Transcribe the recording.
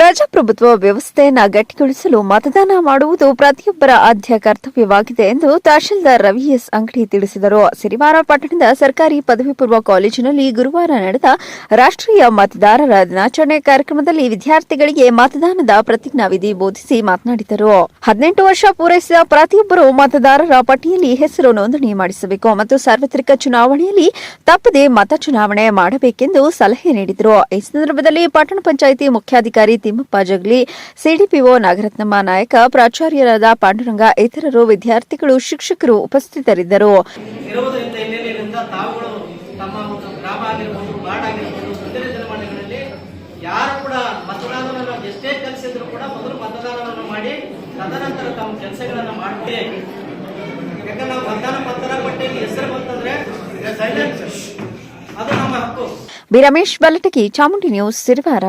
ಪ್ರಜಾಪ್ರಭುತ್ವ ವ್ಯವಸ್ಥೆಯನ್ನು ಗಟ್ಟಿಗೊಳಿಸಲು ಮತದಾನ ಮಾಡುವುದು ಪ್ರತಿಯೊಬ್ಬರ ಆದ್ಯ ಕರ್ತವ್ಯವಾಗಿದೆ ಎಂದು ತಹಶೀಲ್ದಾರ್ ರವಿ ಎಸ್ ಅಂಗಡಿ ತಿಳಿಸಿದರು. ಸಿರಿವಾರ ಪಟ್ಟಣದ ಸರ್ಕಾರಿ ಪದವಿ ಪೂರ್ವ ಕಾಲೇಜಿನಲ್ಲಿ ಗುರುವಾರ ನಡೆದ ರಾಷ್ಟ್ರೀಯ ಮತದಾರರ ದಿನಾಚರಣೆ ಕಾರ್ಯಕ್ರಮದಲ್ಲಿ ವಿದ್ಯಾರ್ಥಿಗಳಿಗೆ ಮತದಾನದ ಪ್ರತಿಜ್ಞಾವಿಧಿ ಬೋಧಿಸಿ ಮಾತನಾಡಿದರು. ಹದಿನೆಂಟು ವರ್ಷ ಪೂರೈಸಿದ ಪ್ರತಿಯೊಬ್ಬರು ಮತದಾರರ ಪಟ್ಟಿಯಲ್ಲಿ ಹೆಸರು ನೋಂದಣಿ ಮಾಡಿಸಬೇಕು ಮತ್ತು ಸಾರ್ವತ್ರಿಕ ಚುನಾವಣೆಯಲ್ಲಿ ತಪ್ಪದೆ ಮತ ಚುನಾವಣೆ ಮಾಡಬೇಕೆಂದು ಸಲಹೆ ನೀಡಿದರು. ಈ ಸಂದರ್ಭದಲ್ಲಿ ಪಟ್ಟಣ ಪಂಚಾಯಿತಿ ಮುಖ್ಯಾಧಿಕಾರಿ ತಿಮ್ಮಪ್ಪ ಜಗಲಿ ಸಿಡಿಪಿಒ ನಾಗರತ್ನಮ್ಮ ನಾಯಕ ಪ್ರಾಚಾರ್ಯರಾದ ಪಾಂಡುರಂಗ ಇತರರು ವಿದ್ಯಾರ್ಥಿಗಳು ಶಿಕ್ಷಕರು ಉಪಸ್ಥಿತರಿದ್ದರು. ಯಾರು ಕೂಡ ಮತದಾನವನ್ನು ಎಷ್ಟೇ ಕಲಿಸಿದ್ರು ಕೂಡ ಮೊದಲು ಮತದಾನವನ್ನು ಮಾಡಿ ತದನಂತರ ತಮ್ಮ ಕೆಲಸಗಳನ್ನು ಮಾಡ್ತೇ ಯಾಕಂದ್ರೆ ನಾವು ಮತದಾನ ಪತ್ರ ಪಟ್ಟಿಯಲ್ಲಿ ಹೆಸರು ಬಂತಂದ್ರೆ ಸೈಲೆನ್ಸ್ ಅದು ನಮ್ಮ ಹಕ್ಕು. B Ramesh Balatagi Chamundi news Sirivara.